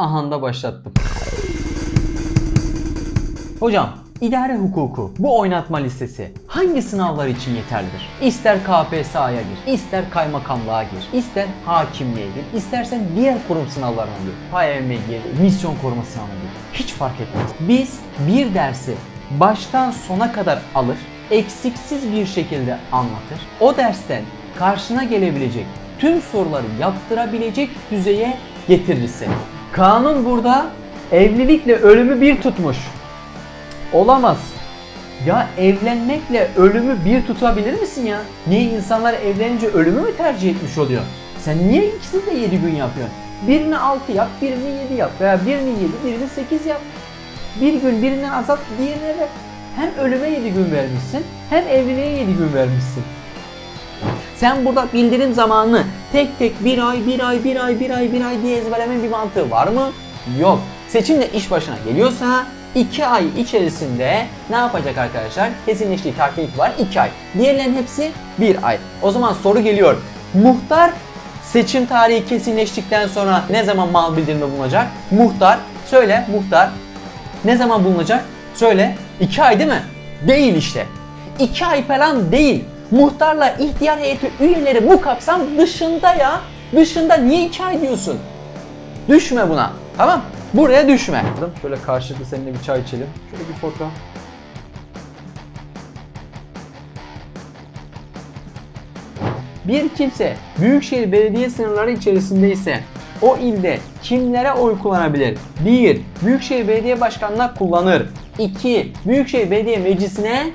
Aha da başlattım. Hocam, idare hukuku bu oynatma listesi hangi sınavlar için yeterlidir? İster KPSS'ya gir, ister kaymakamlığa gir, ister hakimliğe gir, istersen diğer kurum sınavlarına gir. KYM'ye gir, misyon koruma sınavına gir. Hiç fark etmez. Biz bir dersi baştan sona kadar alır, eksiksiz bir şekilde anlatır. O dersten karşına gelebilecek tüm soruları yaptırabilecek düzeye getiririz seni. Kanun burada evlilikle ölümü bir tutmuş. Olamaz. Ya evlenmekle ölümü bir tutabilir misin ya? Niye insanlar evlenince ölümü mü tercih etmiş oluyor? Sen niye ikisini de 7 gün yapıyorsun? Birini 6 yap, birini 7 yap veya birini 7, birini 8 yap. Bir gün birinden azalt, diğerine ver. Hem ölüme 7 gün vermişsin, hem evliliğe 7 gün vermişsin. Sen burada bildirim zamanını tek tek bir ay, bir ay, bir ay, bir ay, bir ay diye ezberlemenin bir mantığı var mı? Yok. Seçimle iş başına geliyorsa 2 ay içerisinde ne yapacak arkadaşlar? Kesinleştiği takip var 2 ay. Diğerlerinin hepsi 1 ay. O zaman soru geliyor. Muhtar seçim tarihi kesinleştikten sonra ne zaman mal bildirimi bulunacak? Muhtar, söyle muhtar ne zaman bulunacak? Söyle. 2 ay değil mi? Değil işte. 2 ay falan değil. Muhtarla ihtiyar heyeti üyeleri bu kapsam dışında ya. Dışında niye 2 ay diyorsun? Düşme buna. Tamam? Buraya düşme. Şöyle karşılıklı seninle bir çay içelim. Şöyle bir foto. Bir kimse Büyükşehir Belediye sınırları içerisinde ise o ilde kimlere oy kullanabilir? 1. Büyükşehir Belediye Başkanı'na kullanır. 2. Büyükşehir Belediye Meclisi'ne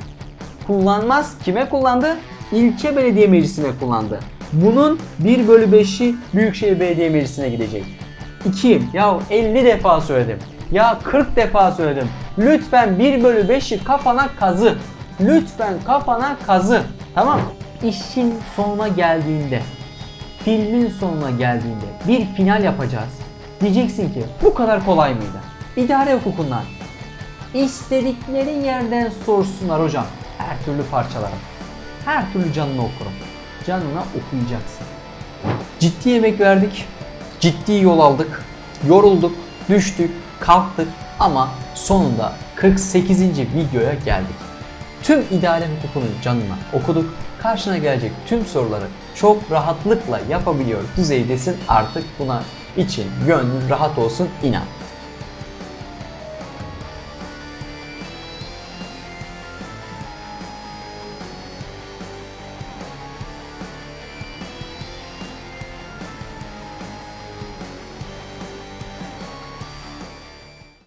kullanmaz. Kime kullandı? İlçe Belediye Meclisi'ne kullandı. Bunun 1 bölü 5'i Büyükşehir Belediye Meclisi'ne gidecek. 2. Ya 50 defa söyledim. Ya 40 defa söyledim. Lütfen 1 bölü 5'i kafana kazı. Lütfen kafana kazı. Tamam İşin sonuna geldiğinde, filmin sonuna geldiğinde bir final yapacağız. Diyeceksin ki bu kadar kolay mıydı? İdare hukukundan istedikleri yerden sorsunlar hocam. Her türlü parçalarım. Her türlü canını okurum. Canına okuyacaksın. Ciddi emek verdik. Ciddi yol aldık. Yorulduk, düştük, kalktık ama sonunda 48. videoya geldik. Tüm idare hukukunun canına okuduk. Karşına gelecek tüm soruları çok rahatlıkla yapabiliyor düzeydesin artık buna için gönlün rahat olsun inan.